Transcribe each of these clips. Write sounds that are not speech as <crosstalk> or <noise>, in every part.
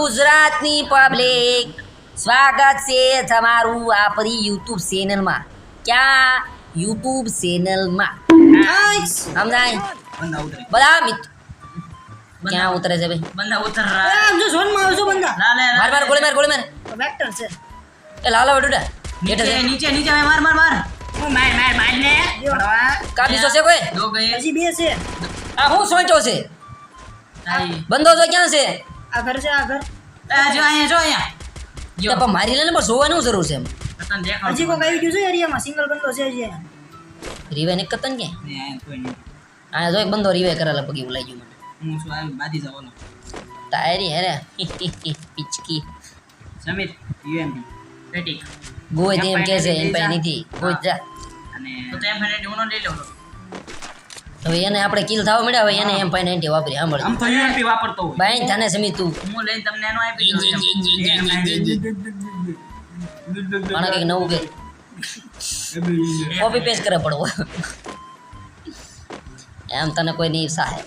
ગુજરાતની પબ્લિક સ્વાગત છે તમારું આપણી યુટ્યુબ ચેનલમાં. ક્યાં? યુટ્યુબ ચેનલમાં. સમજાય બધા મિત્ર ક્યાં ઉતરે છે ભાઈ? બંદા ઉતર આમ જો ઝોનમાં આવજો બંદા લા માર માર ગોળી માર ગોળી માર. વેક્ટર છે. એ લાલા વડુડા. નીચે નીચે નીચે માર માર માર. હું માર માર માર ને. કા બીજો છે કોઈ? દો ગયે. હજી બે છે. આ હું સોચો છે? તાઈ તો ક્યાં છે? આ ઘર છે આ ઘર જો અહીંયા જો અહીંયા. તે જો. પણ મારી લેને પણ જોવાનું જરૂર છે એમ. હજી કોઈ આવી ગયું છે એરિયામાં? સિંગલ બંદો છે હજી રીવે ને કતન કે આ જો એક બંધો રીવે કરેલા પગી ઉલાઈ ગયું મને. હું શું આવી બાધી જવાનો. તારી હેરે. પિચકી. સમિત યુએમપી પેટિક ગોય દે કે છે એમ પાસે નથી. ગોય જા. અને તો તેમ ફરે ડોનો લઈ લો હવે એને આપણે કિલ થવા મળ્યા હવે એને એમ પાઈને એન્ટી વાપરી સાંભળ આમ તો યુએમપી વાપરતો હોય. ભાઈ તને સમી તું હું લઈને તમને એનો આપી દઉં આના કંઈક નવું કંઈક કોપી પેસ્ટ કરે પડવો. એમ તને કોઈ નહીં સાહે.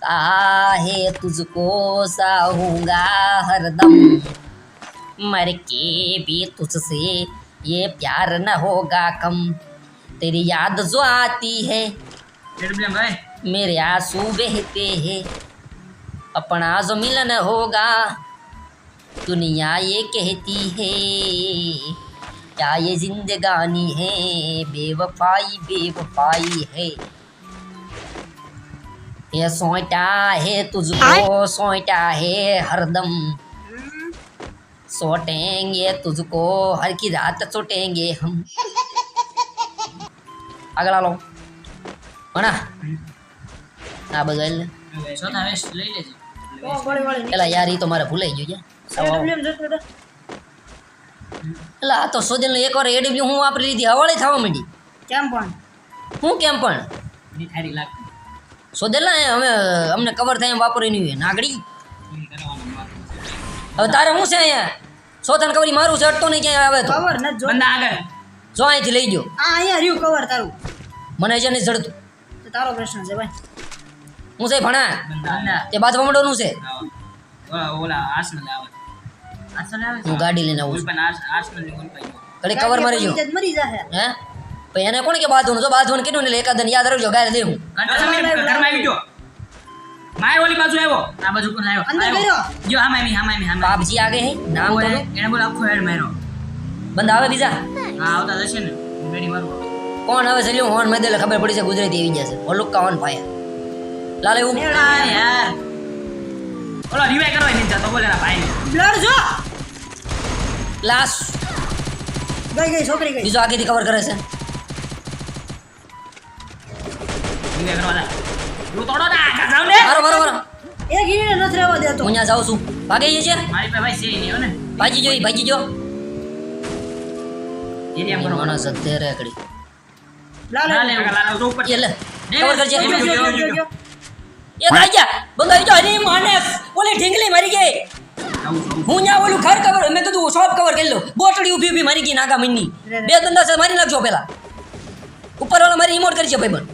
સાહે તુજકો સાહુંગા હરદમ. મર કે ભી તુજસે યે પ્યાર ન હોગા કમ. तेरी याद जो आती है। मेरे आँसू बहते हैं। अपना जो मिलन होगा दुनिया ये कहती है क्या ये जिंदगानी है? बेवफाई बेवफाई है। ये सोटा है तुझको सोटा है हरदम हम्म। सोटेंगे तुझको हर की रात सोटेंगे हम। આગળ હાલો. ભણા આ એટલે ચોથા વેસ્ટ લઈ લેજે. ઓ ગોળી વાળી. પેલા યાર ઈ તો મારે ભૂલાઈ ગયું હતો. એટલે આ તો સોજલ એક વાર એડબ્લ્યુ હું વાપરી લીધી હવાળે થવા માંડી. કેમ પણ? હું કેમ પણ? સોજલ ને અમે અમને કવર થાય એમ વાપરી નહીં નાગડી. હવે તારે શું છે અહીંયા? સોથાને કવરી મારું છે અટતો નહીં ક્યાંય આવે તો. કવર ન જો બંદા આગળ. જો અહીંથી લઈ ગયો. આ અહીંયા રહ્યું કવર તારું. મને છે નહીં જડતું તો તારો પ્રશ્ન છે ભાઈ. હું છે ભણા? બંદા તે બાજુ મંડોનું છે. ઓલા આસન આવે. આસન આવે હું ગાડી લઈને આવું પણ આસન પાઈ કવર મારી જો મરી જાહે. હે? પછી એને કોણ કે બાંધવાનું જો બાંધવાનું કીધું ને એકાદન એકાદ યાદ રાખજો ગાય દે હું ઘરમાં આવી ગયો માય ઓલી બાજુ આવ્યો. આ બાજુ કોણ આવ્યો. અંદર ગયો. જો હા મામી હા મામી હા. બાપજી આગે હે? નામ ઓલે એને બોલ આખો હેડ માર્યો. બંધ આવે બીજા? હા આવતા જશે ને. મેડી મારું. કોણ હવે છે હોન મેં ખબર પડી છે ગુજરાતી આવી જશે ઓલુક્કા હોન હોર્ન લાલે એવું યાર ઓલો રિવાઈ કરવા નહીં જતો બોલે ભાઈ. બ્લડ જો! લાસ ગઈ ગઈ છોકરી ગઈ. બીજો આગેથી કવર કરે છે. રિવાઈ કરવા તું તોડો ના આગળ જાવ ને. મારો મારો મારો. એ ગીને નથી રહેવા દેતો હું ત્યાં જાઉં છું. ભાગે છે? મારી પાસે ભાઈ સી નહીં ને. ભાજી જો ભાજી જો એની આમ કરો માણસ અત્યારે એકડી લાલ ઉપર એ લે. કવર કરજે. એ અરે માને. ઓલી ઢીંગલી મરી ગઈ. હું ત્યાં ઓલું ખર કવર મેં કીધું શોપ કવર કરી લો બોટડી ઊભી ઊભી મરી ગઈ નાગા મની બે છે મારી નાખજો પેલા. ઉપર વાળા મારી ઇમોટ કરી છે ભાઈ બન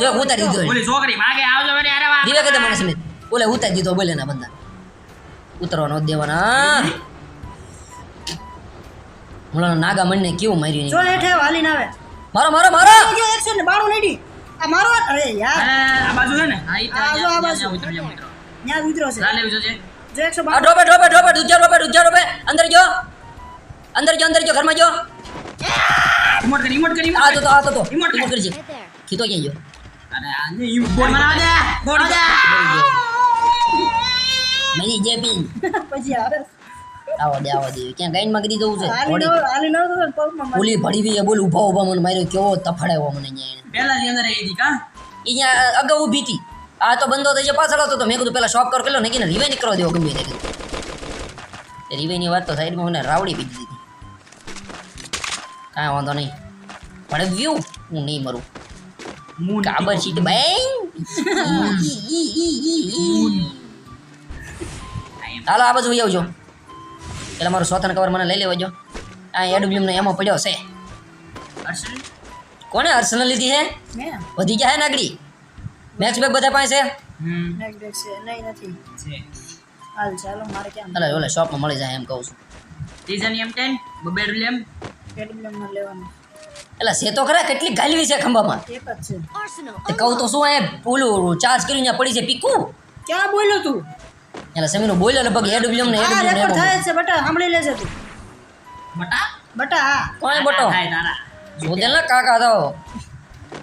જો ઉતારી દીધો ઓલી છોકરી માગે આવજો મને અરે વાહ દીવા કદે મને સમિત. ઓલે ઉતારી દીધો બોલે ના બંદા ઉતરવાનો દેવાના. હમણાં નાગા મનને કેવું માર્યું જો નહીં હેઠે હાલીને આવે. મારો મારો મારો! જો એકસો ને બાણું નડી આ મારો અરે યાર. આ બાજુ છે ને? આ જો આ બાજુ. ઉતરો જા ઉતરો ઉતરો છે. ચાલ લેવું જોજે. જો એકસો બાણું ડોબે ડોબે ડ્રોપે દૂજા ડ્રોપે દૂજા ડ્રોપે અંદર જો અંદર જો અંદર જો ઘરમાં જો રિમોટ કરી રિમોટ કરી આ તો આ તો રિમોટ કરી. કરી કરજે ખીતો ક્યાં ગયો? અરે આ ને ઈ બોડી મારા દે બોડી દે. મેની જે પીન <laughs> પછી આવે. આવો દે આવો દે. ક્યાં ગાઈનમાં કરી દઉં છે? હતો ને. ઓલી ભડી બી બોલ ઊભા ઊભા મને માર્યો કેવો તફડાયો મને અહીંયા. પહેલા ની અંદર આવી હતી કા? અહીંયા અગાઉ ઊભી હતી. આ તો બંધો થઈ જાય પાછળ હતો તો મેં કીધું પેલા શોપ કર કેલો ને રીવે રિવાઈ કરવા દેવો ગમે તે એ રિવાઈની વાત તો સાઈડમાં મને રાવડી પી દીધી કાંઈ વાંધો નહીં. પણ વ્યૂ હું નહીં મરું. મૂન કાબર સીટ બેંગ <laughs> હાલો આ બાજુ આવજો. પેલા મારું સ્વતન કવર મને લઈ લેવા જો આ એડબ્લ્યુમ ને એમાં પડ્યો છે. કોને અર્સનલ લીધી છે? વધી ગયા હે નાગડી? મેચ બેગ બધા પાસે? છે હમ. નેક બેક છે નહીં નથી. છે. હાલ ચાલો મારે ક્યાં એટલે ઓલા શોપમાં મળી જાય એમ કહું છું. ટીઝન એમ ટેન બબેડ એમ? લેવાનું. એટલે છે તો ખરા કેટલી ગાલવી છે ખંભામાં. તે કહું તો શું એ ઓલું ચાર્જ કરીને પડી છે પીકું. ક્યાં બોલ્યો તું? એટલે સમીનું બોલ્યો લગભગ એડબ્લ્યુએમ ને આ એડબ્લ્યુએમ રેકોર્ડ થાય છે બટા સાંભળી લેજે તું. બટા? બટા કોણ બટો? થાય તારા શોધે ને કાકા તો?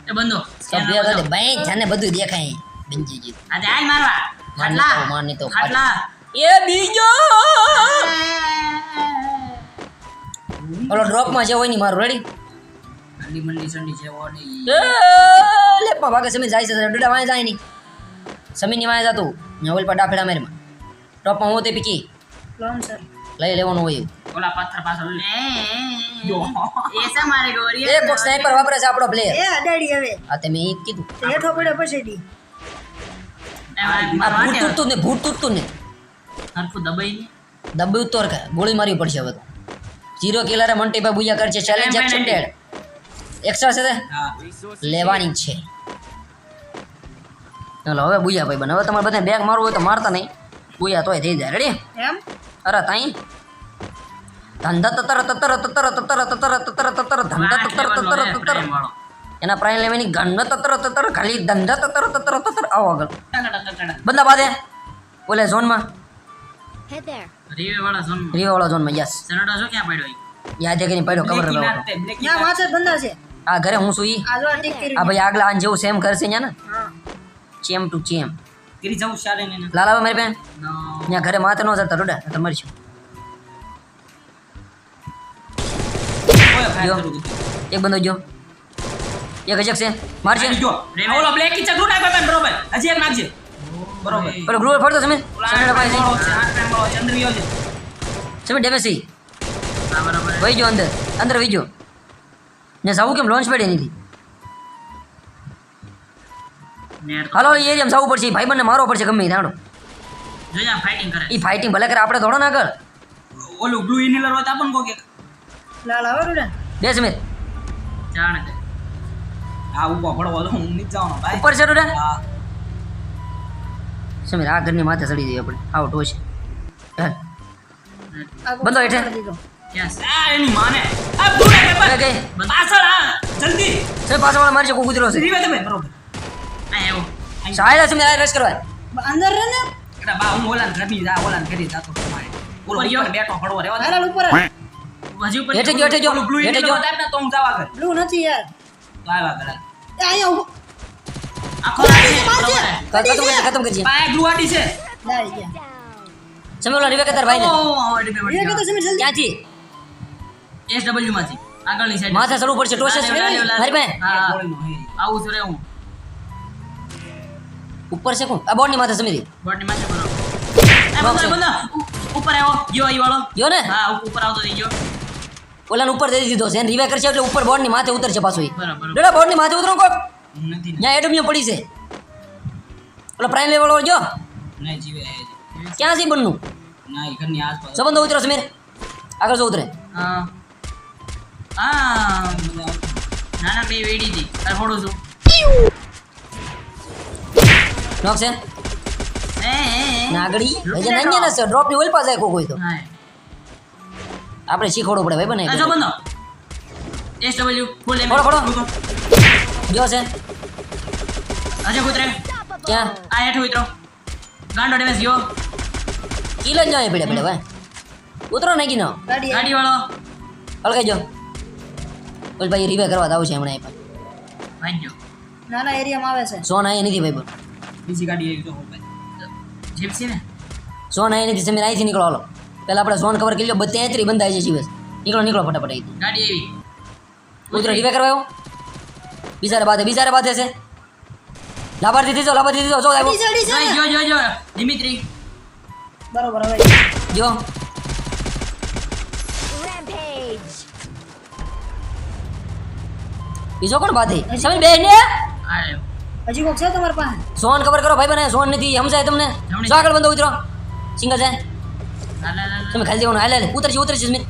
એ બંધો. સભ્ય તો બાઈ જાને બધું. દેખાય. બંજીજી. આજે આય મારવા. મારની ખાટલા. તો મારની તો ખાટલા. એ બીજો! ઓલો ડ્રોપમાં છે હોયની મારું રેડી ઠંડી મંડી સંડી છે ઓડી લેપમાં ભાગે સમી જાય છે ડડા વાય જાય ની સમી ની વાય જાતું ને ઓલ પર ડાફેડા મારીમાં ટોપમાં હું તે પીકી લોન સર લઈ લેવાનું હોય ઓલા પથ્થર પાછળ લે એ છે મારે ગોરી એ કોક સ્નાઈપર વાપરે છે આપણો પ્લેયર એ અડાડી હવે આ તે મેં ઈ કીધું તે હેઠો પછી ડી આ ભૂત તૂટતું ને ભૂત તૂટતું ને હરખું દબાઈ ને દબ્બી ઉત્તર કે ગોળી મારવી પડશે હવે જીરો કિલરે મંટીભાઈ બુયા કરશે ચેલેન્જ. એક્સેપ્ટેડ એક્સ્ટ્રા છે તે લેવાની છે ચાલો હવે બુયા ભાઈ બને હવે તમારે બધા બેગ મારવું હોય તો મારતા નહીં બુયા તોય થઈ જાય રેડી એમ અરે તાઈ ધંધા તતર તતર તતર તતર તતર તતર તતર ધંધા તતર તતર તતર એના પ્રાઇમ લેવાની ગંધ તતર તતર ખાલી ધંધા તતર તતર તતર આવો આગળ બંદા બાદે ઓલે ઝોનમાં Head there. રીવે વાળા ઝોન રીવા વાળા ઝોનમાં યસ સનડો છો ક્યાં પડ્યો યાદ કરીને પડ્યો ખબર વાંચે છે આ ઘરે હું શું ઈ આ ભાઈ આગલા આન જેવું સેમ કરશે છે ને ચેમ ટુ ચેમ કરી જાઉં ચાલે ને લાલા મારી બેન? નો. ત્યાં ઘરે માથે ન જતા રોડા તમારી શું ઓય ફાયર જો. એક બંદો જો. એક હજક છે. મારશે જો ઓલો બ્લેકી ચકડું નાખો તને બરોબર. હજી એક નાખજે. બરોબર. પેલો ગ્રુપ ફરતો તમે સનેડા પાસે વાળો છે છે ડેમેસી. હા બરોબર. વઈ જો અંદર. અંદર વઈ જો. ને જાવું કેમ લોન્ચ પેડ નેર હાલો એ જેમ જવું પડશે. ભાઈ બંને મારવો પડશે ગમે દાડો જોજા ફાઇટિંગ કરે. એ ફાઇટિંગ ભલે કરે આપણે થોડો ના આગળ. ઓલું બ્લુ ઇનહેલર હોય તો આપણ કોકે. લાલ આવે રૂડા બે સમીર જાણે દે આ ઊભો પડવો તો હું નીચે જવાનો ભાઈ. ઉપર છે રૂડા સમીર આ ઘરની માથે ચડી જઈએ આપણે. આવો ટોશ બંધો હેઠે. કરી એની માને. આ પાછળ આ જલ્દી. સમીર પાછળ મારી છે કોઈ કૂતરો છે તમે બરોબર. સાહેબ સમીર આ રસ કરવા. અંદર રે ને. એટલે બા હું ઓલાને ઘરની જા ઓલાને ઘરી જાતો તમારે ઓલો ઉપર બેઠો પડવો રેવા હાલ ઉપર હજી ઉપર હેઠે જો, હેઠે જો, બ્લુ હેઠે જો. ને તો હું જાવા કર બ્લુ નથી યાર. તો આવા કરે આયો આખો. ખતમ કરજે ખતમ કરજે આ એક ગ્લુવાટી છે. ના ગયા સમીર ઓલા ભાઈ ને ઓ કહેતો ગયો. સમીર જલ્દી. ક્યાંથી? ડબલ્યુ માંથી. આગળની સાઈડ માથે ચડવું પડશે લાલ્યો. મારી બેન હા. આવું છું રે હું ઉપર છે કોણ? આ માથે સમીર બોટની માથે બરોબર. એ બંધો, છે. બંધો. ઉ- ઉપર આવ્યો ગયો ઈ વાળો. ગયો ને? હા ઉપર આવતો થઈ ગયો. ઓલાને ઉપર દઈ દીધો છે. એને રિવે કરશે એટલે ઉપર બોર્ડની માથે ઉતરશે પાછો ઈ. બરાબર. ડેડા બોર્ડની માથે ઉતરો કોણ નથી ત્યાં એડમિયો પડી છે. ઓલો પ્રાઇમ લેવલ વાળો જો નહીં જીવે. ક્યાં છે બન્નું ના ઘરની આસપાસ. સંબંધો ઉતરો સમીર. આગળ જો ઉતરે. હા. હા નાના બે વેડી હતી તાર ફોડું છું. નોક છે. નાગડી? હજે નાની ને ડ્રોપની ઓલ પાસે કોઈ તો. આપણે શીખવાડવું પડે ભાઈ બને જો બંધો. એસ ડબલ્યુ ફૂલ એમ. ફોડો, ફોડો. જો છે. અજે કુતરે. ક્યાં? આ હેઠ ઉતરો. ગાંડો ડેમેજ ગયો. કિલો જ જાય પડે પડે ભાઈ. ઉતરો નાખી નો ગાડી ગાડી વાળો હલકાઈ જો ઓલ ભાઈ રિવે કરવા દાવ છે હમણાં એ પણ. ભાગ્યો નાના એરિયામાં આવે છે. સોના એ નથી ભાઈ પણ બીજી ગાડી આવી તો જીપ છે ને. સોન આય નથી સમીર અહીંથી નીકળો હાલો. પહેલા આપણે ઝોન કવર કરી લો બધે ત્રી બંધાય છે જીવસ નીકળો નીકળો ફટાફટ અહીંથી ગાડી આવી. ઉતરો રિવે કરવા આવ્યો? બિચારે બાધે બિચારે બાધે છે. લાભાર્થી દીધો લાભાર્થી દીધો જો આવ્યો. જો જો જો. દિમિત્રી. બરોબર હવે. જો. બીજો કોણ બાધે? સમીર બે ને આવ્યો હજી કોક છે તમારી પાસે? સોન કવર કરો ભાઈ બને સોન નથી સમજાય તમને. જો આગળ બંધો ઉતરો. સિંગલ જાય. લા તમે ખાલી દેવાનું હાલે ઉતરજી સમીર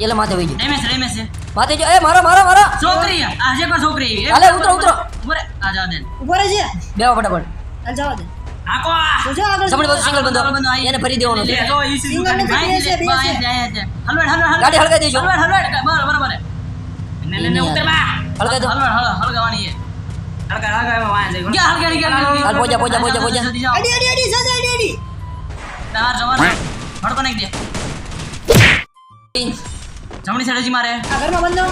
એટલે માથે વહી ગયો. રેમેશ રેમેશ માથે જો. એ મારો મારો મારો. છોકરી આ. જે પણ છોકરી. હાલે, ઉતરો, ઉતરો. ઉપર. આ જાવ દે. ઉપર રહેજે બેવા ફટાફટ. હાલ જાવ દે. આગળ સિંગલ બંધો. એને દેવાનો છે. લે, જો ઈ સિંગલ નથી, ગાડી છે, બે છે. અહીં છે, અહીં છે. હલવાડ, હલવાડ, હલવાડ. ગાડી હળગાઈ દેજો. હલવાડ, હલવાડ. બરાબર, બરાબર. ને, ને, ને, ઉતર બા. હળગાઈ દો. હલવાડ, હળ- હળગાવાની છે. દે. જમણી side હજી મારે. આ ઘરમાં બંધો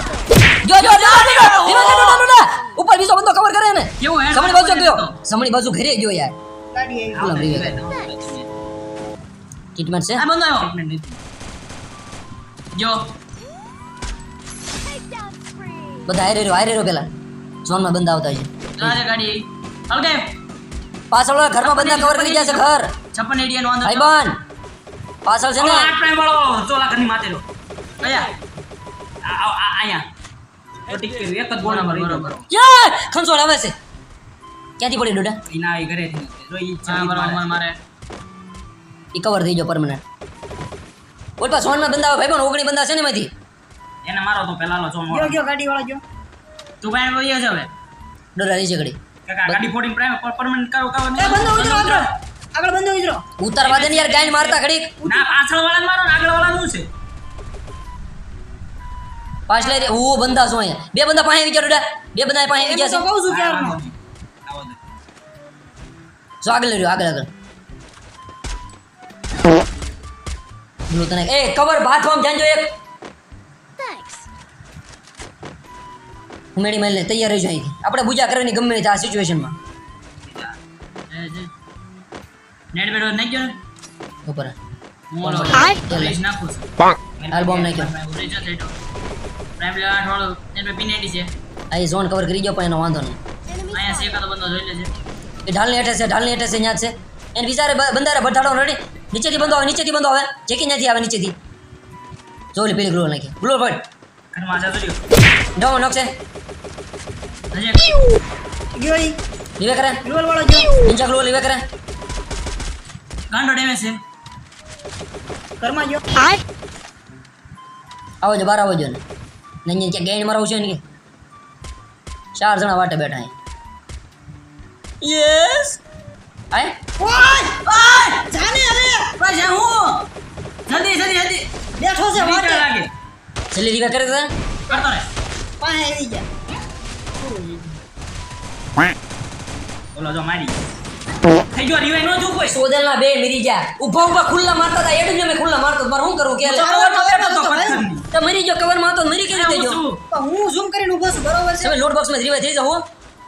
જો જો જો ધીમે ધીમે ધીમે ધીમે. ઉપર બીજો બંધો કવર કરે ને કેવું હેડ જમણી બાજુ ગયો જમણી બાજુ ઘરે ગયો યાર. ગાડી આવી. બોલો, આ વિવેક. ટ્રીટમેન્ટ છે? બંધ આવ્યો. જો બધા આયરે રહ્યો આયરે રહ્યો પેલા. ઝોનમાં બંધ આવતા છે. ગાડી. પાછળ ઘરમાં બંધા કવર કરી ગયા છે ઘર. છપ્પન એડિયા નો પાછળ છે ને. આઠ પ્રાઇમ વાળો ચોલા ઘરની માથે લો. કયા? એક જ ગોળા. ખંસોળ આવે છે. ક્યાંથી પડી ડોડા? ઈ ના ઈ ઘરેથી જો ઈ છે, મારે. એ કવર થઈ ગયો પરમનન્ટ પા સોનમાં બંધા આવે ભાઈબંધ ઓગણી બંધા છે ને એમાંથી? એને મારો તો ગયો ગયો ગાડી વાળો ગયો. તું ભાઈ વહી છે હવે? ડોડા ઝઘડી કાકા ગાડી ફોડીને પ્રાઇમ પરમનન્ટ કરો કરો એ બંધો ઉતરો આગળ આગળ બંધો ઉતરો. ઉતારવા દે ને યાર ગાઈન મારતા ઘડી ના પાછળ વાળાને મારો ને આગળ વાળાનું છે. પાછળ રે. હું બંધા છું અહીંયા. બે બંધા પાસે વિચારો ડોડા. બે બંધા પાસે આવી એમ કહું છું કે. છે જો આગળ રહ્યો આગળ આગળ. બોલો તને એ કવર બાથવામાં જાણજો એક. ઉમેડી મેલને તૈયાર રહેજો અહીંથી આપણે પૂજા કરવાની ગમે તે આ સિચ્યુએશનમાં. નેટ બેટ નાખી ગયો ને. ઉપર છું. નાખ્યો. રેસ જ લેતો. પ્રાઇમ લેવલ આઠ વાળો નેટ બેટ P90 છે. આ એ ઝોન કવર કરી ગયો પણ એનો વાંધો નહીં. એ ઢાલની હેઠે છે ઢાલની હેઠે છે ત્યાં છે. એને વિચારે બંધારે ભટાડો રેડી નીચેથી બંધો આવે નીચેથી બંધો આવે. જેકી નથી આવે નીચેથી. જોલી પેલી ગ્લો નાખી. ગ્લો ભટ ઘરમાં જતો રહ્યો. ડાઉન નોક છે ઈ લીવે કરે ગ્લોલ વાળો ગયો નીચે ગ્લો લીવે કરે ગાંડો ડેમેજ છે ઘરમાં ગયો આવો જો બહાર આવો જો ને ને અહીંયા ક્યાં મારવું છે ને કે ચાર જણા વાટે બેઠા યસ આય ઓય જાને હું જલ્દી જલ્દી જલ્દી બેઠો છે વાટે લાગે જલ્દી રીવે કરે કરતો રે પાહે આવી ગયા બોલો જો મારી. થઈ ગયો રિવાઈ નો જો કોઈ સોદેલના બે મરી ગયા. ઊભા ઊભા ખુલ્લા મારતા હતા. મેં ખુલ્લા મારતો હતો. શું કરવું કે? તો કવરમાં તો મરી ગયો કવરમાં તો મરી કેવી રીતે હું જો છું. તો હું ઝૂમ કરીને ઊભો છું બરોબર છે? તમે લોડ બોક્સમાં રીવે થઈ જાવ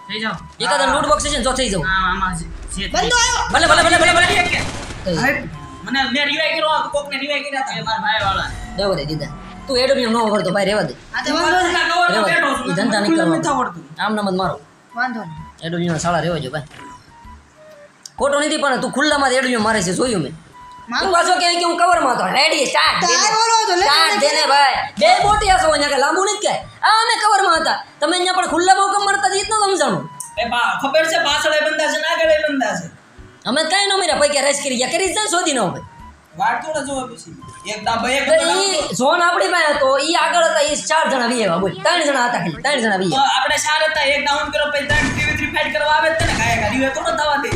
થઈ જાઓ. એકાદ લોડ બોક્સ છે ને જો થઈ જાવ હા આમાં છે. છે. બંધો આવ્યો. ભલે ભલે ભલે ભલે ભલે. એક કે. થઈ. જાવ. મને મેં રિવાઈ કર્યો રિવાઈ હતા. એ મારા ભાઈ વાળા રહેવા દે દીધા. તું એડું નો કરતો ભાઈ રહેવા દે. આ તો વાંધો નહીં. કવરમાં બેઠો છું. ધંધા નહીં ખુલ્લું કરવા આમ નામ મારો. વાંધો નહીં. એડું સાળા શાળા રહેવા જો ભાઈ. ખોટો નથી પણ તું ખુલ્લામાં એડું મારે છે જોયું મેં. તું પાછો કે હું કવરમાં હતો. રેડી સ્ટાર્ટ તાર બોલો તો લે સ્ટાર્ટ દેને ભાઈ. બે મોટી હસો અહીંયા કે લાંબુ નથી આ અમે કવરમાં હતા. તમે અહીંયા પણ ખુલ્લામાં હુકમ મારતા હતી એટલું સમજાણું. એ બા ખબર છે પાછળ એ બંદા છે ને આગળ એ બંદા છે? અમે કઈ ન મેરા પૈકી રેસ કરી ગયા. કરી જાય શોધી ન હોય વાળ થોડા પછી. એક દાબા એક ઝોન આપણી પાસે હતો ઈ આગળ હતા ઈ ચાર જણા વી એવા બોલ. ત્રણ જણા હતા ખાલી ત્રણ જણા વી આપણે સાર હતા એક ડાઉન કરો પછી ત્રણ થ્રી થ્રી ફાઈટ કરવા આવે જ છે ને કાંઈ કાંઈ રિવાઈ થવા દે.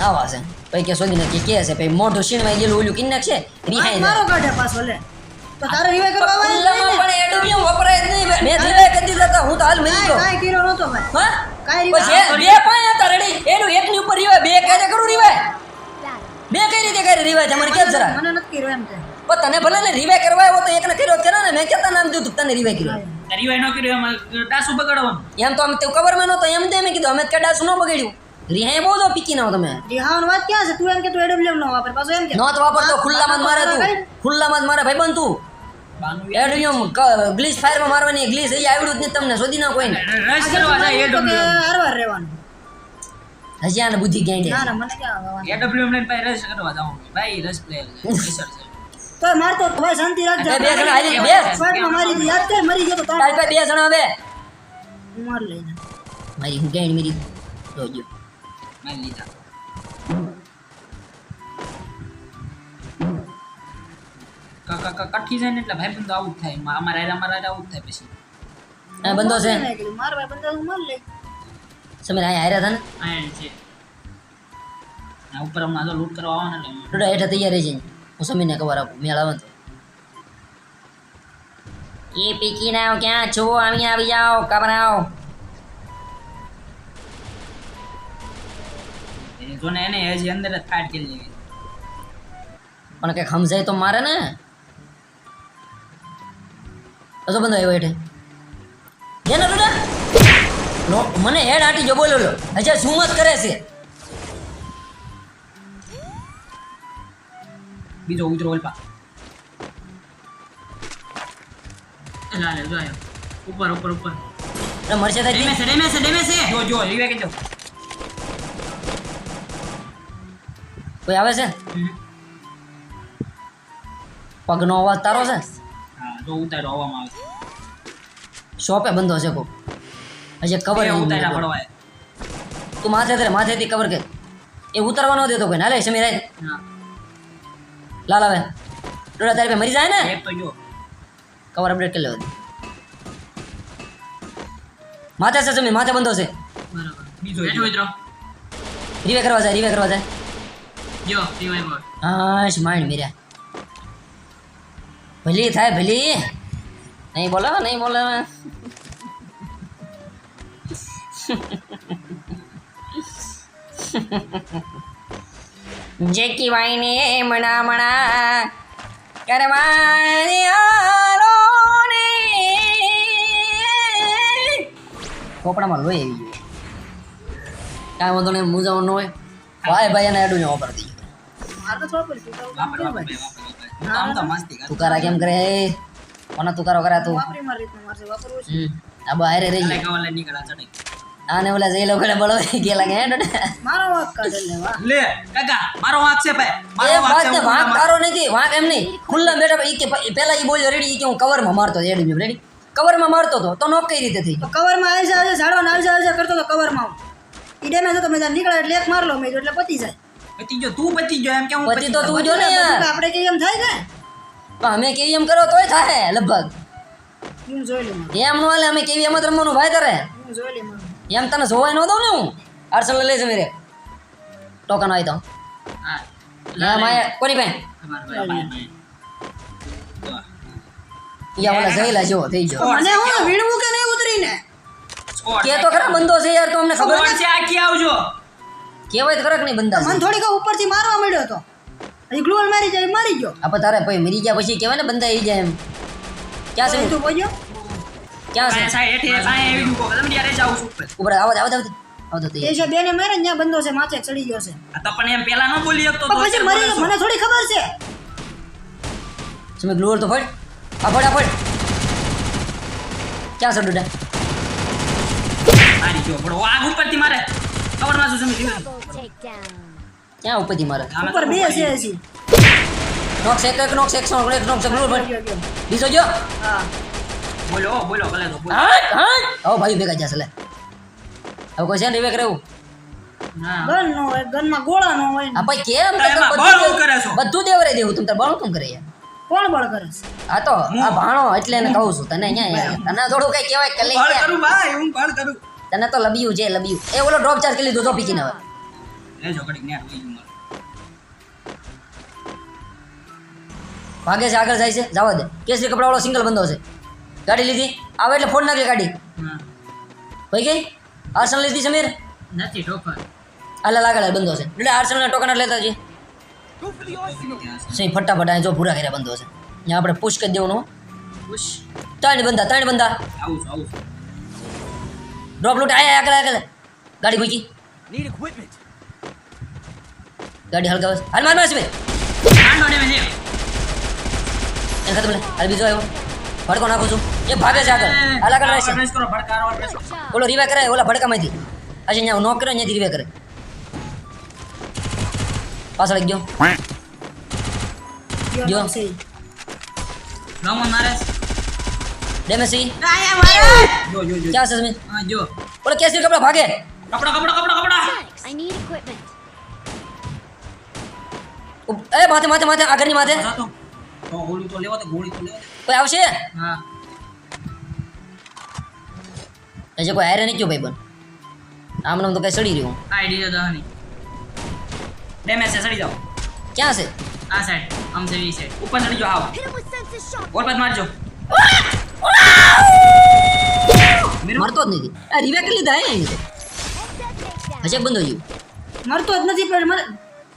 આવા છે. પછી કે શોધીને કે કે છે પછી મોઢું સીણવાઈ ગયેલું ઓલું કિન્નક છે રિહાઈ મારો કાઢે પાછો લે. તો તારે રિવાઈ કરવા આવવાનું નહીં ને? પણ એડું વપરાય જ નહીં મેં રિવાય કરી દીધા હું તો હાલ મરી ગયો. કાંઈ કર્યો નહોતો ભાઈ. હા? કાંઈ પછી બે હતા રેડી એનું એકની ઉપર રિવાય બે કાયદે કરું it. બે કઈ રીતે કરી રિવાય તમારે કેમ જરા મને નથી કર્યો એમ કે. પણ તને ભલે ને રિવાય કરવા આવ્યો તો એકને કર્યો જ ને મેં કેતા નામ દીધું તને રિવાય કર્યો? રિવાય ન કર્યો એમ ડાસુ બગાડવાનું. એમ તો અમે તે કવરમાં નહોતો એમ દે મેં કીધું અમે કે ડાસુ ન બગાડ્યું. રિહાય બહુ જો પીકી નાવ તમે. રિહાવાનો વાત ક્યાં છે? તું એમ કે તું એડબ્લ્યુએમ ન વાપર પાછો એમ કે. નોત વાપરતો ખુલ્લામાં જ મારે તું? ખુલ્લામાં મારે ભાઈ બન તું બાનું ગ્લિસ ફાયરમાં મારવાની ગ્લીસ એ આવડ્યું જ નહીં તમને શોધી ના કોઈ ને રસ કરવા જાય એડબ્લ્યુએમ હારવાર રહેવાનું. હજી આને બુદ્ધિ ક્યાંય ના ના મને ક્યાં આવવાનું? એડબ્લ્યુએમ લઈને પછી રસ કરવા જાઉં ભાઈ રસ પ્લેયર છે. તો મારતો તો ભાઈ શાંતિ રાખજો. બે જણા હાલી બે. ફાઇટમાં મારી યાદ કર મરી ગયો તો તાર. બે જણા બે હું માર લઈને. મારી હું ક્યાંય મેરી જોજો મેં લીધા. ક- ક- ક- કઠી જાય ને એટલે ભાઈ બંધો આવું જ થાય. અમારા અમારા જ થાય પછી. આ બંધો છે. માર ભાઈ બંધો હું માર લઈ સમીર અહીંયા હાર્યા હતા ને? છે. આ ઉપર હમણાં તો લૂટ કરવા આવવાના એટલે ડોડા હેઠા તૈયાર રહી જઈને. હું સમીરને ખબર આપું મેળ આવે એ પીકી ના ક્યાં? છો આવી આવી જાઓ કબર આવો. એ જો ને એને હજી અંદર જ ફાટ કરી લેવી પણ કંઈક સમજાય તો મારે ને? તો બંધો આવ્યો હેઠે જેને ડોડા? નો મને હેડ આટી જો બોલો લો. અચ્છા શું મત કરે છે? બીજો ઉતરો ઓલપા. લા લે જોયો ઉપર ઉપર ઉપર. અરે મળશે થાય ડેમેજ છે ડેમેજ છે ડેમેજ છે. જો જો રીવે કે જો કોઈ આવે છે? પગનો અવાજ તારો છે? હા જો ઉતારો આવવામાં આવે. શોપે બંધો છે કો હજી કવર એ નહીં ઉતારા પડવાય તું માથે ધરે માથેથી કવર કે એ ઉતરવા ન દેતો કોઈ નાલે સમીર હા. લાલ આવે ડોડા તારે મરી જાય ને? એક તો જો. કવર અપડેટ કરી લેવા માથે છે સમીર માથે બંધો છે. બરાબર. બીજો બેઠો ઉતરો રીવે કરવા જાય રીવે કરવા જાય. જો રિવાઈવર હાશ માઇન્ડ મીર્યા. ભલી થાય ભલી. નહીં બોલો નહીં બોલો જે કીવાયને મણા મણા કરવાની કોપડામાં લોહી આવી ગયું. કાંઈ વાંધો નહીં મૂંઝાવાનું ન હોય. ભાઈ ભાઈ એને એડું ઓપર થઈ ગયું મારે તો થોડું પડશે તો વાપર વાપર વાપરી વાપર વાપર. હું તો આમ તો મસ્તી કરું તુકારા કેમ કરે? કોના તુકારો કરે તું આ બહાર રહી કવર આને ઓલા જે લોકોને બળો ગયેલા કે હેડો મારો વાક કાઢે લે વાહ. લે કાકા મારો વાંક છે ભાઈ. મારો વાંક વાત છે હું વાંક તારો નથી વાંક એમ નહીં. ખુલ્લા બેઠા ઈ કે પહેલા ઈ બોલ્યો રેડી ઈ કે હું કવરમાં મારતો રેડી રેડી કવરમાં મારતો તો તો નોક કઈ રીતે થઈ? કવરમાં આવી જાય ઝાડો ને આવી જાય કરતો તો કવરમાં ઈ ડેમેજ હતો મેં નીકળે એટલે એક મારલો મેં એટલે પતી જાય. પતી ગયો તું પતી ગયો એમ કે હું પતી તો તું જો ને આપણે કે એમ થાય કે? પણ અમે કેવી એમ કરો તોય થાય લગભગ. એમ જોઈ લે એમ નો હાલે અમે કેવી એમ જ રમવાનું ભાઈ તારે. જોઈ મારું. એમ તને જોવાય ન દઉં ને હું. અર્ચન લઈ છે મેરે ટોકન આવી તો. હા. માય કોની પાસે ભાઈ ભાઈ ભાઈ. જો. યા ઓલા જઈલા જેવો થઈ ગયો. મને હું વીણવું કે નહીં ઉતરીને? કે તો ખરા બંધો છે યાર તો અમને ખબર આવજો? કેવાય તો નહીં બંધા મને થોડીક ઉપરથી મારવા મળ્યો હતો હજી ગ્લુઅલ મારી જાય મારી ગયો. આપણે તારે ભાઈ મરી ગયા પછી કહેવાય ને બંધા આવી જાય એમ. ક્યાં છે? તું બોલ્યો ક્યાં છે? સાહેબ સાહેબ હેઠે સાહેબ એવી ડૂબો તમે યારે જાવ છું ઉપર. આવો આવો આવો આવો તો એ તૈયાર છે બેને મારે ને ત્યાં છે માથે ચડી ગયો છે. તો પણ એમ પેલા ન બોલી શકતો પણ પછી મરી મને થોડી ખબર છે. તમે ગ્લોર તો ફટ આ ફટ આ ફટ ક્યાં છે ડુડા? મારી ગયો બડો આગ ઉપરથી મારે. ખબરમાં શું સમજી ક્યાં ઉપરથી મારે? ઉપર બે છે હજી. નોક્સ એક એક નોક્સ એક સો ગ્લોર ફટ ગયો, ગયો. બીજો જો. હા. બોલો બોલો ભલે તો બોલો. હટ આવો ભાઈ ભેગા જશે લે. હવે કોઈ છે ને વિવેક રહેવું ગન નો હોય ગનમાં ગોળા નો હોય આ ભાઈ કેમ બધું કરે છો? બધું દેવરે દેવું તમે તાર બળ કેમ કરે યાર કોણ બળ કરે છે? આ તો આ ભાણો એટલે એને કહું છું તને અહીંયા તને થોડું કઈ કહેવાય કે બળ કરું ભાઈ હું બળ કરું. તને તો લબિયું છે લબિયું. એ ઓલો ડ્રોપ ચાર્જ કરી લીધો તો પીકીને હવે. મારું. ભાગે છે આગળ જાય છે જવા દે. કેસરી કપડા વાળો સિંગલ બંધો છે. ગાડી લીધી? આવે એટલે ફોન નાખી ગાડી. હા. ભાઈ ગઈ? આર્સન લીધી સમીર? નથી ટોકન આલા આગળ બંધો છે. એટલે આર્સનના ટોકન લેતા છે સહી ફટાફટ અહીં જો પૂરા કર્યા બંધો છે. અહીંયા આપણે પુશ કરી દેવાનું પુશ. ત્રણ બંધા ત્રણ બંધા. આવું આવું ડ્રોપ લૂટ આયા આગળ આગળ ગાડી મૂકી ગાડી હલકા હાલ માર માર મેં એને ખતમ લે. હાલ બીજો આવ્યો. ભડકો નાખું છું. એ ભાગે છે આગળ. હાલ આગળ રહેશે. ઓલો રીવે કરે ઓલા ભડકામાંથી. આજે અહીંયા નોક કરે ત્યાંથી રીવે કરે પાછળ ગયો. ગયો. રમો મારે ડેમેસી આયા મારે જો જો જો. ક્યાં છે તમે હા જો. ઓલો કેસરી કપડા ભાગે. કપડા કપડા કપડા કપડા. આઈ નીડ ઇક્વિપમેન્ટ એ માથે માથે માથે આગળની માથે. ગોળી તો લેવા તો ગોળી તો લેવા કોઈ આવશે? હા. હજી કોઈ હારે નહીં ગયો ભાઈ બન આમ નામ તો કઈ સડી રહ્યો. આઈડી તો ડેમેજ છે સડી જાઓ. ક્યાં છે? આ સાઈડ આમ છે વી સાઈડ ઉપર ચડી જાઓ આવો. ઓર પાછ મારજો મરતો જ નથી. આ રિવે કરી લીધા હે હજે બંધ હોય મરતો જ નથી પણ મર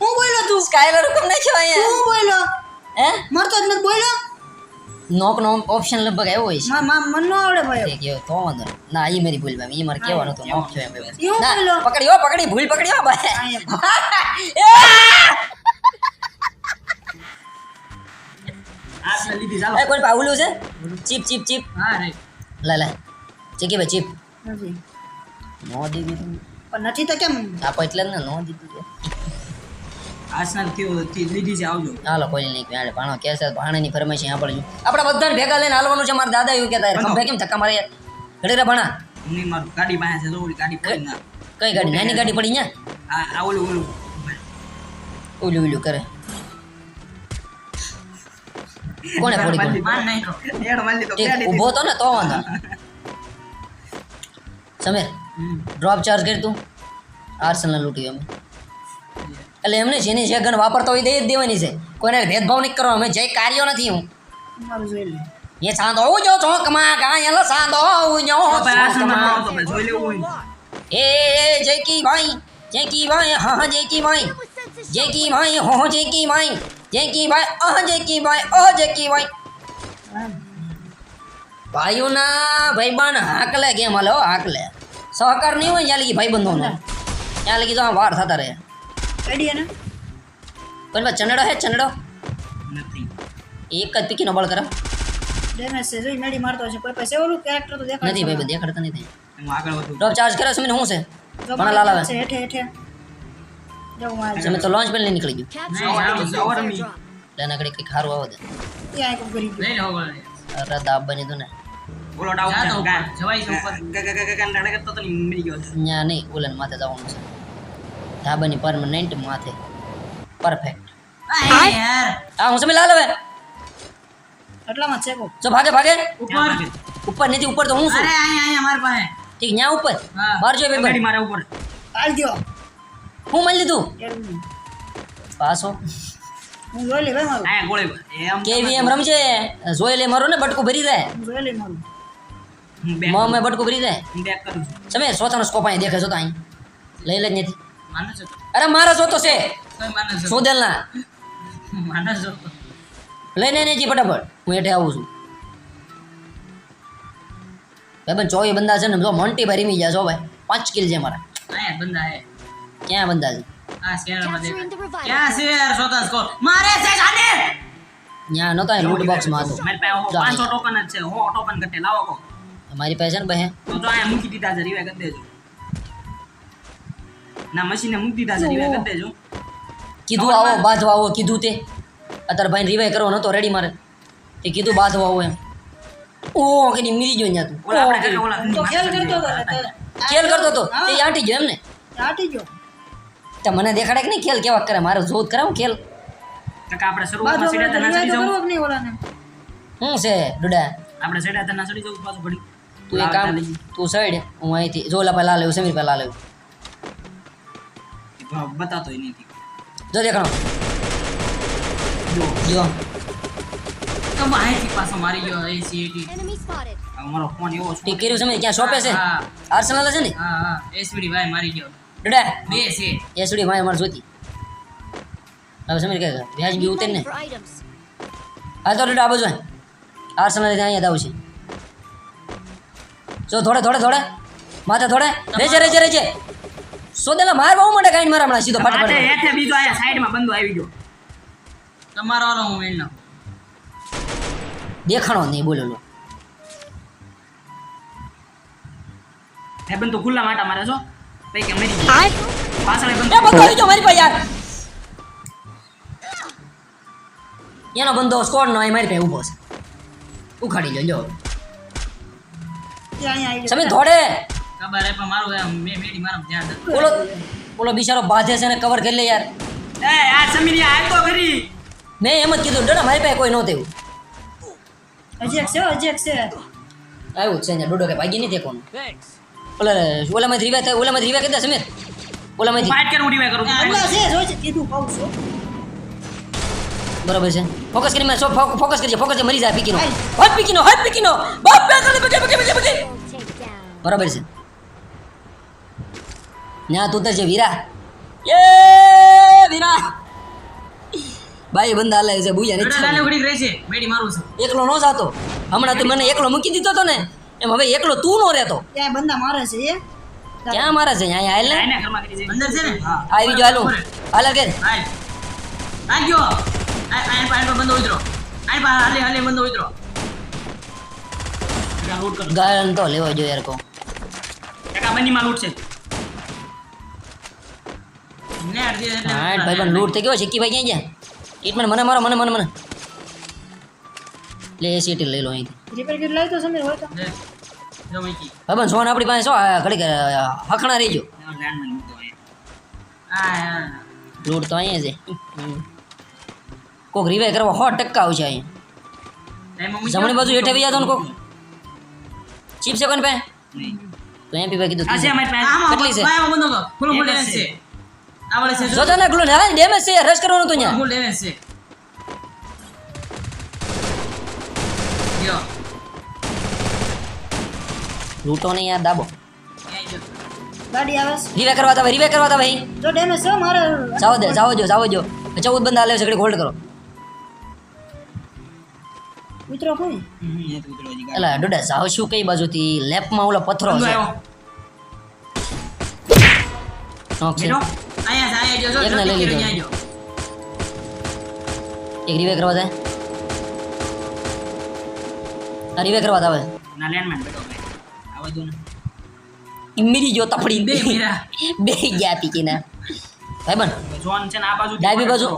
હું બોલ્યો તું? સ્કાયલર કોમ નાખ્યો અહીંયા. હું બોલ્યો? હે? મરતો જ નથી બોલ્યો? નોક નો ઓપ્શન લગભગ આવ્યો હોય છે. મા મા મન નો આવડે ભાઈ કે તો વાંધો નહીં. ના એ મારી ભૂલ ભાઈ. એ મારે કહેવાનું તો નોક થયો એમ ના પકડ્યો પકડી ભૂલ પકડ્યો ભાઈ. <laughs> આ છે લીધી ચાલો એ કોઈ પાવલું છે? ચીપ ચીપ ચીપ. હા રે લે લે. ચીકી ભાઈ ચીપ. નથી. નો દીધી પણ નથી તો કેમ? આપો એટલે જ ને નો દીધી છે. આસનાલ થયો થી લીધી છે આવજો. હાલો કોઈ નહીં ક્યાં ભાણો કે છે ભાણાની ફરમાઈશ અહીંયા પડજો આપણે બધાને ભેગા લઈને હાલવાનું છે મારા દાદા એવું કહેતા યાર ખંભે કેમ ધક્કા મારે ઘડી રે ભણા. નહીં મારું ગાડી પાસે છે તો ઓલી ગાડી પડી ના. કઈ ગાડી? નાની ગાડી પડી ન્યા? આ આ ઓલું ઓલું. ઉલું ઉલું કરે. કોણે ફોડી કોણે? માર નહીં તો એડ માર લીધો ઠીક ઊભો તો ને તો વાંધો. <laughs> સમીર હમ. ડ્રોપ ચાર્જ કરી તું. આર્સનલ લૂંટ્યું અમે. એટલે એમને જેની જે ગન વાપરતો હોય દઈ જ દેવાની છે. કોઈને ભેદભાવ નહીં કરવાનો અમે જય કાર્યો નથી હું. મારું જોઈ લે. એ સાંધો ઉજો ચોકમાં કાયલ સાંધો ઉજો તો ભાઈ આસનાલ ચોકમાં. માં તો ભાઈ જોઈ લેવું હોય. એ જયકી ભાઈ જયકી ભાઈ હા હા જયકી ભાઈ. Hit him with sense of shock. જયકી ભાઈ. હો જયકી ભાઈ જયકી ભાઈ અહ જયકી ભાઈ અહ જયકી ભાઈ. ભાઈઓના ભાઈબંધ હાકલે કેમ હાલે હો હાકલે આઈડિયા ને પણ ભાઈ ચંડડો હે ચંડડો નથી એક જ પીકીનો બળ કરે ડેમેજ છે જોઈ નડી મારતો છે કોઈ પાસે ઓલું કેરેક્ટર તો દેખાય નથી ભાઈ દેખાડતા નથી હું આગળ વધું ડ્રોપ ચાર્જ કરે સમીર શું છે પણ લાલ આવે છે હેઠે હેઠે જો માર સમીર તો લોન્ચ પેલી નીકળી ગયું એના ઘડી કંઈક સારું આવે દે ત્યાં એક કરી લઈ લે અરે દાબ બની તું ને બોલો ડાઉન જા તો ગા ઉપર, જવાય છે ઉપર. ગા ગા ગા ગા ગા કરતો તો મરી ગયો ત્યાં નહીં ઉલન માથે જવાનું છે ધાબાની પરમનન્ટ માથે. પરફેક્ટ આ યાર. હું સમય લાલ હવે? એટલામાં છે કો જો ભાગે ભાગે. ઉપર. ઉપર નથી ઉપર તો હું છું? અરે અહીં અહીં અમાર પાસે. ઠીક ન્યા ઉપર? હા. મારજો પેપર મારા ઉપર. હાલ ગયો હું મળી લીધું? પાસો હું જોઈ લે ભાઈ મારું. આયા ગોળી એમ કેવી એમ રમજે જોઈ લે મારું ને બટકું ભરી દે. જોઈ લે મારું. મેં બટકું ભરી દે. બેક કરું છું. તમે સોથાનો સ્કોપ અહીં દેખે છો તો અહીં. લઈ લે જ નથી. અરે મારા જોતો છે. કોઈ ના <laughs> લઈને ને જી ફટાફટ. હું એઠે આવું છું. ભાઈ બેન ચોવીસ બંદા છે ને જો મોન્ટી ભાઈ રીમી ગયા છો ભાઈ. પાંચ કિલ છે મારા. બંદા હે. ક્યાં બંદા છે? મારે પાસે જો. પાંચસો અહીં. ટોકન જ છે. હો ટોકન કટે લાવો મારી પાસે છે ને ભાઈ તો મૂકી દીધા છે રીવે કરી દેજો. ના મશીને મૂકી દીધા છે રિવાઈ કરી દેજો. કીધું આવો બાંધવા આવો કીધું તે. અત્યારે ભાઈ રિવાય કરવો નતો રેડી મારે. તે કીધું બાંધવા આવો એમ. ઓ કે મીરી ગયો ત્યાં તું. ઓલા આપણે કરી. કાકા ઓલા તો ખેલ કરતો હતો તો- ખેલ કરતો હતો? તે આટી ગયો એમ ને? આટી ગયો. તો મને દેખાડે કે નહીં? ખેલ કેવા કરે? મારે જોત કરે હું ખેલ. કાકા આપણે શરૂઆતમાં સીડા તના સડી જાવ. નહીં ઓલાને? હું છે ડુડા? આપણે સીડા તના સડી જાવ પાછું ઘડી તું એક કામ તું સાઈડ હું અહીંથી જો ઓલા પહેલા લેવું સમીર પહેલા લેવું બતાતો નહીં જો जो જો. તો અહીંથી પાછો મારી ગયો એ સીએટી Enemy spotted. મારો ફોન એવો ઠીક કર્યું સમીર ક્યાં શોપે છે? હા. આર્સેનલ છે ને? હા હા. એસવીડી ભાઈ મારી ગયો ડુડા. બે છે. એસડી મારે મારે જોતી. હવે સમીર કે વ્યાજ બી ઉતર ને. હા તો ડુડા આ બાજુ આય. આર્સેનલ ત્યાં અહીંયા દાવ છે. જો થોડે થોડે થોડે માથે થોડે રેજે રેજે રેજે. સોદેલા માર બહુ મોટા ગાઈન મારા હમણાં સીધો ફટાફટ. હેઠે બીજો આયા સાઈડમાં બંદો આવી ગયો. તમારો વાળો હું એનો દેખાણો નહીં બોલો લો. એ બંદો ખુલ્લા માટા મારે છો. પૈકી કે મરી ગયો. પાછળ બંદો. એ બંદો બંધો મારી પાસે યાર. એનો બંદો સ્કોડ નો એ મારી પાસે ઊભો છે. ઉખાડી લો આવી સમીર થોડે ખબર હે પણ મારું મેં મેડી મારા ધ્યાન નથી. બોલો બોલો બિચારો બાધે છે ને કવર કરી લે યાર. એ આ સમીરી આ તો ખરી. મે એમ જ કીધું ડોડા મારી પાસે કોઈ ન હજી એક છે એક છે. આવ્યું છે ને ડોડો કે ભાગી નહીં દેખો ઓલા ઓલામાં રીવા થાય ઓલામાં રીવા કીધા સમીર. ઓલામાં ફાઈટ કરું રીવા કરું ઓલા છે જોઈ છે કીધું કહું છું. બરોબર છે. ફોકસ કરીને સો ફોકસ કરજે ફોકસ મરી જાય પીકીનો. હટ પીકીનો હટ પીકીનો. બાપ બે કરે બગે બગે બગે બગે બરાબર છે. ન્યા તું ઉતરજે વીરા. એ વીરા. ભાઈ બંધ હાલે છે બુયા મેડી મારું છું. એકલો નો જાતો. હમણાં તું મને એકલો મૂકી દીધો તો ને. એમ હવે એકલો તું નો રહેતો. ત્યાં બંદા મારે છે એ. ક્યાં મારે છે અહીંયા હાલ ને? અંદર છે ને? હા. આવી જો હાલું. હાલ કે હાલ. ગયો. આ આ બંધો ઉતરો. આ પા હાલે હાલે બંધ ઉતરો. લૂટ ગાયન તો લેવો જો યાર કો કાકા બંનીમાં લૂટ છે. ને અડધી એટલે હા ભાઈ પણ લૂટ થઈ ગયો શીખી ભાઈ ક્યાં ગયા? ટ્રીટમેન્ટ મને મારો મને મને મને. લે એ સીટી લઈ લો અહીંથી. રિપેર કીટ લાવી તો સમય હોય તો. ભાઈ પણ સોન આપણી પાસે શું? ઘડી હખણા આ આ. લૂટ તો અહીંયા છે. કોક રિવાઈ કરવા સો ટકા આવશે અહીંયા. જમણી બાજુ હેઠે આવી જતો ને કોક. ચીપ છે કોને પાસે? તો એમ પીવા કીધું આ છે અમારી પાસે. આમાં કેટલી છે? આમાં બંધ કરો. ફૂલ ફૂલ એક જ damage છે. છે આ વળે છે જો. જો તો ને ગ્લુ ને ડેમેજ છે રશ કરવાનું તો અહીંયા ફૂલ ડેમેજ છે. જો લૂટો ને યાર દાબો. ગાડી આવે છે. રિવાઈ કરવા તા ભાઈ રિવાઈ કરવા તા ભાઈ. જો ડેમેજ છે મારે જાવ દે જાવ જો જાવ જો ચૌદ બંધ આલે છે હોલ્ડ કરો. મિત્રો કોઈ. એલા ડોડા જાવ શું કઈ બાજુથી? લેફ્ટમાં ઓલો પથ્થરો બંધો છે. આવ્યો નોક છે બેઠો અહીંયા છે, અહીંયા જો, જો, એકને લઈ લીધો. એક રિવાઈ કરવા દે આ રિવાઈ કરવા આવે ના લેન્ડમાઇન બેઠો ભાઈ દો ને ઇમિરી જો તફડી બે મીરા. બે ગયા પીકીના ભાઈ બન જોન છે ને આ બાજુ ડાબી બાજુ.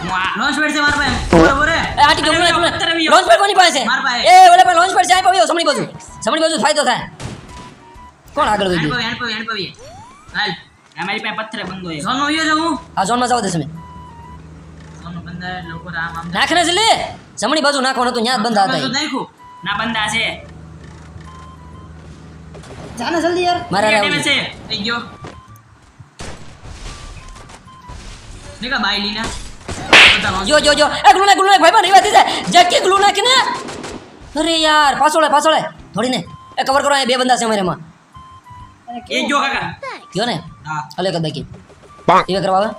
હું આ છે મારા પાસે. બરોબર હે? આટી ગમલે અરે, અત્યારે આવી લોન્ચ પેડ કોની પાસે માર પાસે. એ ઓલે પાસે લોન્ચ પેડ છે આ પાવ્યો સમણી બાજુ સમણી બાજુ ફાયદો થાય કોણ આગળ વધ્યું. હાલ. અમારી પાસે પથ્થર બંધો છે ઝોનમાં વયો જાઉં. હા આ ઝોનમાં જાવ દે તમે ઝોનનું બંધ એટલે ઉપર આમ આમ નાખને છે લે જમણી બાજુ નાખવાનું હતું ન્યા બંધા હતા નાખ્યું. ના બંધા છે. જાને જલ્દી યાર. મારા Damage છે? થઈ ગયો. નીકળ બાઈ લીના. જો જો જો. એ ગ્લુ નાખ ગ્લુ નાખ ભાઈ બન રીવા થઈ જકી ગ્લુ નાખ ને અરે યાર પાછોળે પાછોળે. થોડીને એ કવર કરો અહીંયા બે બંદા છે અમારે માં એ જો કાકા. ગયો ને હા અલે કદ બાકી રીવે કરવા આવે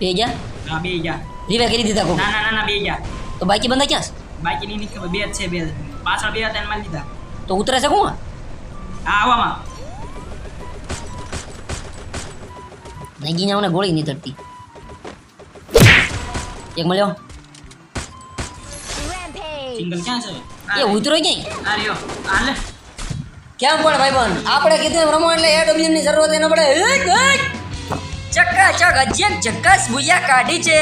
બે ગયા હા બે ગયા રીવે કરી દીધા કો ના ના ના બે ગયા તો બાકી બંદા ક્યાં છે બાકી ની નીકળ બે જ છે બે પાછળ બે હતા એમાં લીધા તો ઉતરે છે કોણ હા આવામાં નાગી જાવ ગોળી નહીં તરતી એક મળ્યો. સિંગલ ક્યાં છે એ ઉતરો ક્યાંય આ રહ્યો. આ લે. કેમ પણ ભાઈ બન આપણે કીધું રમો એટલે એડબ્લ્યુ ની જરૂરત એને પડે. ચક્કા ચક અજ્યક ચક્કાસ ભૂયા કાઢી છે.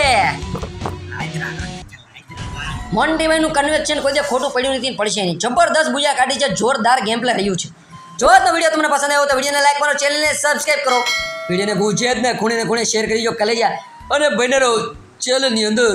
મોન્ટી નું કન્વેક્શન કોઈ દે ખોટું પડ્યું નથી પડશે નહીં. જબરદસ્ત ભૂયા કાઢી છે, જોરદાર ગેમ પ્લે રહ્યું છે. જો આજનો વીડિયો તમને પસંદ આવ્યો તો વિડીયોને લાઈક કરો ચેનલને સબસ્ક્રાઈબ કરો. વિડીયોને ગુજરાતને ખૂણે ખૂણે શેર કરી જો, કલેજા. અને બને રહો ચેનલની અંદર.